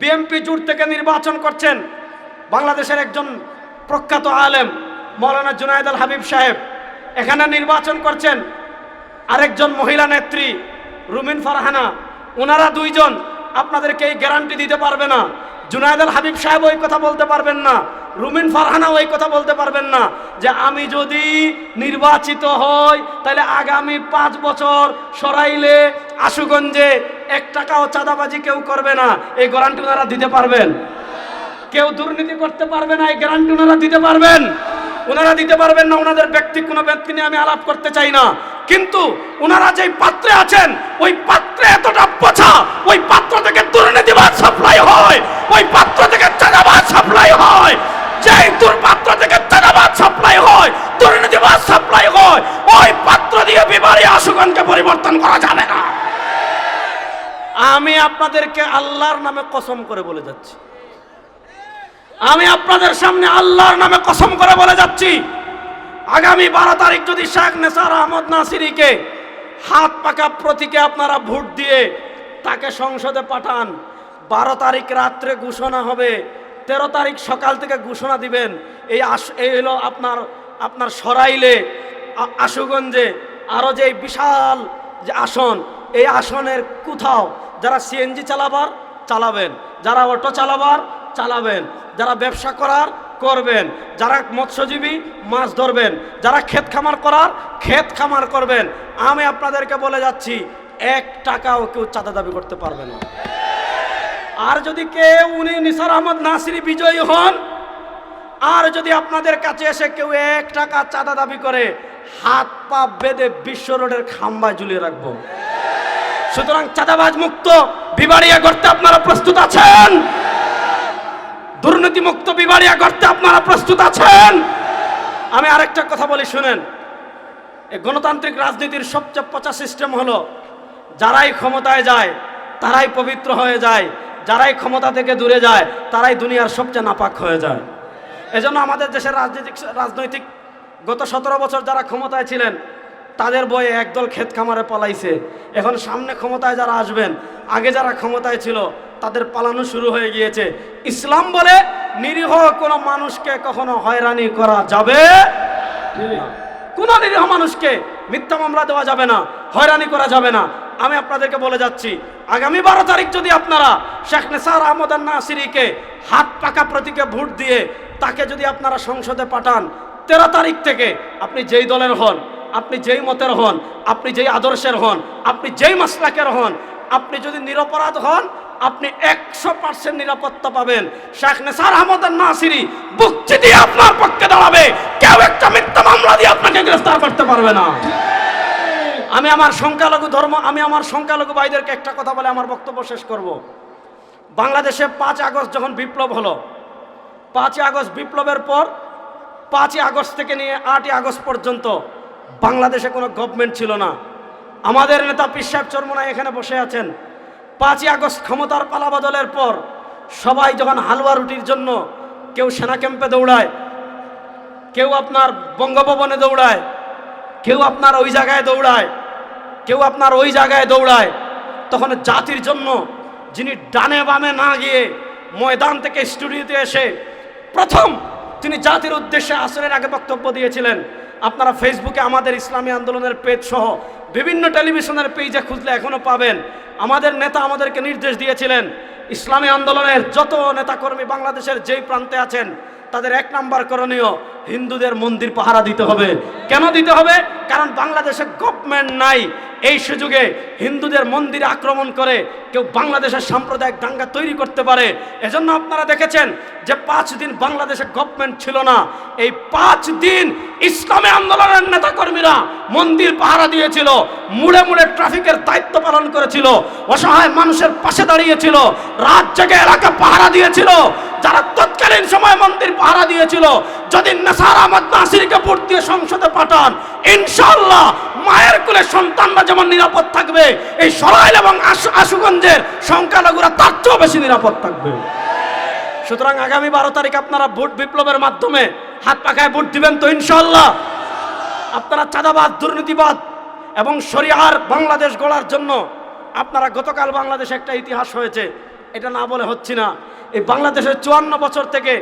BMP jute থেকে নির্বাচন করছেন বাংলাদেশের একজন প্রখ্যাত আলেম, মৌলানা জুনায়দ আল হাবিব সাহেব। এখানে নির্বাচন করছেন আরেকজন মহিলা নেত্রী, রুমিন ফারহানা। ওনারা দুইজন, আপনাদেরকে এই গ্যারান্টি দিতে পারবে না। জুনায়দ আল হাবিব সাহেব ওই কথা বলতে পারবেন না, রুমিন ফারহানা ওই কথা বলতে পারবেন না, যে আমি যদি নির্বাচিত হই, তাহলে আগামী পাঁচ বছর সরাইলে আশুগঞ্জে এক টাকাও চাঁদাবাজি কেউ করবে না। এই গ্যারান্টি ওনারা দিতে পারবেন। কেউ দুর্নীতি করতে পারবে না, এই গ্যারান্টি ওনারা দিতে পারবেন। ওনারা দিতে পারবেন না, ওনাদের ব্যক্তি, কোনো ব্যক্তি নিয়ে আমি আলাপ করতে চাই না। কিন্তু ওনারা যেই পাত্রে আছেন, ওই পাত্রে এতটা পচা ওই পাত্র থেকে দুর্নীতিবাদ সাপ্লাই হয়, ওই পাত্র থেকে চাঁদাবাদ সাপ্লাই হয়। যেই দুর্পাত্র থেকে চাঁদাবাদ সাপ্লাই হয় দুর্নীতিবাদ সাপ্লাই হয়, ওই পাত্র দিয়ে বিবারে আশুগণকে পরিবর্তন করা না আমি আপনাদেরকে আল্লাহর নামে কসম করে বলে যাচ্ছি। আমি আপনাদের সামনে আল্লাহর নামে কসম করে বলে যাচ্ছি। আগামী বারো তারিখ যদি শেখ নেসার আহমদ নাসিরিকে হাত পাকা প্রতীকে আপনারা ভোট দিয়ে তাকে সংসদে পাঠান, বারো তারিখ রাত্রে ঘোষণা হবে, তেরো তারিখ সকাল থেকে ঘোষণা দিবেন। এই আস, এই হলো আপনার আপনার সরাইলে আশুগঞ্জে আরও যে বিশাল যে আসন, এই আসনের কোথাও যারা সিএনজি চালাবার, চালাবেন। যারা অটো চালাবার, চালাবেন। যারা ব্যবসা করার, করবেন। যারা মৎস্যজীবী, মাছ ধরবেন। যারা ক্ষেত খামার করার, ক্ষেত খামার করবেন। আমি আপনাদেরকে বলে যাচ্ছি, এক টাকাও কেউ চাঁদা দাবি করতে পারবে না। আর যদি কেউ, উনি নিসার আহমদ নাসিরি বিজয়ী হন, আর যদি আপনাদের কাছে এসে কেউ এক টাকা চাঁদা দাবি করে, হাত পা বেঁধে বিশ্ব রোডের খাম্বায় ঝুলিয়ে রাখব। সুতরাং চাঁদাবাজ মুক্ত, বিবাড়িয়া করতে আপনারা প্রস্তুত আছেন। দুর্নীতি মুক্ত বিবাড়িয়া করতে আপনারা প্রস্তুত আছেন। আমি আরেকটা কথা বলি, শুনেন। এই গণতান্ত্রিক রাজনীতির সবচেয়ে পচা সিস্টেম হলো, যারাই ক্ষমতায় যায়, তারাই পবিত্র হয়ে যায়। যারাই ক্ষমতা থেকে দূরে যায়, তারাই দুনিয়ার সবচেয়ে নাপাক হয়ে যায়। এজন্য আমাদের দেশের রাজনৈতিক রাজনৈতিক গত সতেরো বছর যারা ক্ষমতায় ছিলেন তাদের বয়ে একদল ক্ষেত খামারে পালাইছে। এখন সামনে ক্ষমতায় যারা আসবেন, আগে যারা ক্ষমতায় ছিল, তাদের পালানো শুরু হয়ে গিয়েছে। ইসলাম বলে নিরীহ কোনো মানুষকে কখনো হয়রানি করা যাবে। কোন নিরীহ মানুষকে মিথ্যা মামলা দেওয়া যাবে না, হয়রানি করা যাবে না। আমি আপনাদেরকে বলে যাচ্ছি, আগামী বারো তারিখ যদি আপনারা শেখ নেসার আহমদ নাসিরিকে হাত পাকা প্রতীকে ভোট দিয়ে তাকে যদি আপনারা সংসদে পাঠান, তেরো তারিখ থেকে আপনি যেই দলের হন আপনি যেই মতের হন, আপনি যেই আদর্শের হন, আপনি যেই মাসলাকের হন, আপনি যদি নিরপরাধ হন, আপনি একশো পার্সেন্ট নিরাপত্তা পাবেন। শেখ নেসার আহমদ নাসিরি বুকচি দিয়ে আপনার পক্ষে দাঁড়াবে। কেউ একটা মিথ্যা মামলা দিয়ে আপনাকে গ্রেফতার করতে পারবে না। আমি আমার সংখ্যালঘু ধর্ম, আমি আমার সংখ্যালঘু ভাইদেরকে একটা কথা বলে আমার বক্তব্য শেষ করব। বাংলাদেশে পাঁচ আগস্ট যখন বিপ্লব হলো, পাঁচই আগস্ট বিপ্লবের পর, পাঁচই আগস্ট থেকে নিয়ে আটই আগস্ট পর্যন্ত বাংলাদেশে কোনো গভর্নমেন্ট ছিল না। আমাদের নেতা পিসাব চরমনাই এখানে বসে আছেন। পাঁচই আগস্ট ক্ষমতার পালা বদলের পর সবাই যখন হালুয়া রুটির জন্য কেউ সেনা ক্যাম্পে দৌড়ায়, কেউ আপনার বঙ্গভবনে দৌড়ায়, কেউ আপনার ওই জায়গায় দৌড়ায়, কেউ আপনার ওই জায়গায় দৌড়ায়, তখন জাতির জন্য যিনি ডানে বামে না গিয়ে ময়দান থেকে স্টুডিওতে এসে প্রথম তিনি জাতির উদ্দেশ্যে আসরের আগে বক্তব্য দিয়েছিলেন। আপনারা ফেসবুকে আমাদের ইসলামী আন্দোলনের পেজ সহ বিভিন্ন টেলিভিশনের পেজে খুঁজলে এখনও পাবেন। আমাদের নেতা আমাদেরকে নির্দেশ দিয়েছিলেন, ইসলামী আন্দোলনের যত নেতাকর্মী বাংলাদেশের যেই প্রান্তে আছেন, তাদের এক নাম্বার করণীয় হিন্দুদের মন্দির পাহারা দিতে হবে। কেন দিতে হবে? কারণ বাংলাদেশে গভর্নমেন্ট নাই। এই সুযোগে হিন্দুদের মন্দির আক্রমণ করে কেউ বাংলাদেশের সাম্প্রদায়িক দাঙ্গা তৈরি করতে পারে। এজন্য আপনারা দেখেছেন যে পাঁচ দিন বাংলাদেশে গভর্নমেন্ট ছিল না। এই পাঁচ দিন ইসলামী আন্দোলনের নেতাকর্মীরা মন্দির পাহারা দিয়েছিল, মুড়ে মুড়ে ট্রাফিকের দায়িত্ব পালন করেছিল, অসহায় মানুষের পাশে দাঁড়িয়েছিল, রাত জেগে এলাকা পাহারা দিয়েছিল, যারা তৎকালীন সময় মন্দির পাহারা দিয়েছিল। যদি নেসার আহমদ নাসিরকে ভোট দিয়ে সংসদে পাঠান ইনশাল্লাহ মায়ের কোলে সন্তানরা যেমন নিরাপদ থাকবে, এই সরাইল এবং আশু- আশুগঞ্জের সংখ্যালঘুরা তার চেয়েও বেশি নিরাপদ থাকবে। সুতরাং আগামী বারো তারিখ আপনারা ভোট বিপ্লবের মাধ্যমে হাত পাখায় ভোট দিবেন তো ইনশাল্লাহ আপনারা চাঁদাবাদ, দুর্নীতিবাদ এবং শরিয়ার বাংলাদেশ গড়ার জন্য আপনারা গতকাল বাংলাদেশে একটা ইতিহাস হয়েছে। এটা না বলে হচ্ছে না। এই বাংলাদেশের চুয়ান্ন বছর থেকে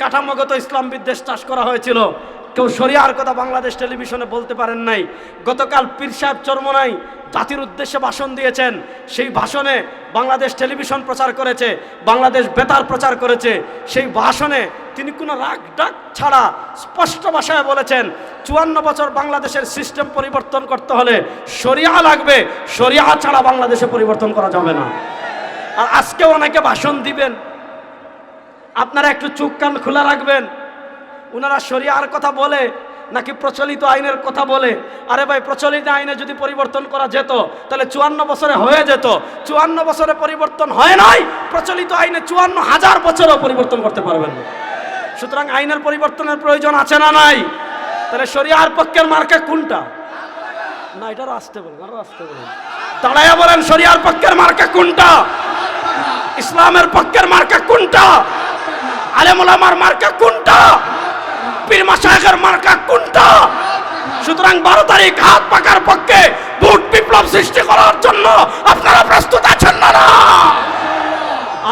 কাঠামোগত ইসলাম বিদ্বেষ চাষ করা হয়েছিল। কেউ শরিয়ার কথা বাংলাদেশ টেলিভিশনে বলতে পারেন নাই। গতকাল পীর সাহেব চরমনাই জাতির উদ্দেশ্যে ভাষণ দিয়েছেন। সেই ভাষণে বাংলাদেশ টেলিভিশন প্রচার করেছে, বাংলাদেশ বেতার প্রচার করেছে। সেই ভাষণে তিনি কোনো রাগ ডাক ছাড়া স্পষ্ট ভাষায় বলেছেন, চুয়ান্ন বছর বাংলাদেশের সিস্টেম পরিবর্তন করতে হলে শরিয়া লাগবে। শরিয়া ছাড়া বাংলাদেশে পরিবর্তন করা যাবে না। আর আজকেও অনেকে ভাষণ দিবেন। আপনারা একটু চোখ কান খোলা রাখবেন। ওনারা শরিয়ার কথা বলে, নাকি প্রচলিত আইনের কথা বলে? আরে ভাই, প্রচলিত আইনে যদি পরিবর্তন করা যেত, তাহলে চুয়ান্ন বছরে হয়ে যেত। চুয়ান্ন বছরে পরিবর্তন হয় নাই, প্রচলিত আইনে চুয়ান্ন হাজার বছরও পরিবর্তন করতে পারবেন সুতরাং আইনের পরিবর্তনের প্রয়োজন আছে না নাই? তাহলে শরিয়ার পক্ষের মার্কা কোনটা? না, এটা আসতে বলেন আরও আসতে বলেন দাঁড়াইয়া বলেন, শরিয়ার পক্ষের মার্কা কোনটা? ইসলামের পক্ষের মার্কা কোনটা? আলেমুলামার মার্কা কোনটা? পীর মাসায়েখের মার্কা কোনটা? সুতরাং বারো তারিখ হাত পাকার পক্ষে ভোট বিপ্লব সৃষ্টি করার জন্য আপনারা প্রস্তুত আছেন না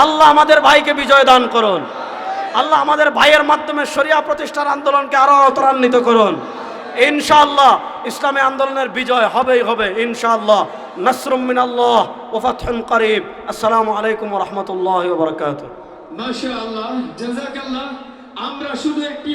আল্লাহ আমাদের ভাইকে বিজয় দান করুন। আল্লাহ আমাদের ভাইয়ের মাধ্যমে শরিয়া প্রতিষ্ঠার আন্দোলনকে আরও ত্বরান্বিত করুন। ইনশাআল্লাহ ইসলামী আন্দোলনের বিজয় হবেই হবে, ইনশাআল্লাহ। নাসরুম মিনাল্লাহ ওয়া ফাতহুন করিব। আসসালামু আলাইকুম রহমতুল্লাহ রাহমাতুল্লাহি ওয়া আল্লাহ জাজাক আল্লাহ আমরা শুধু একটি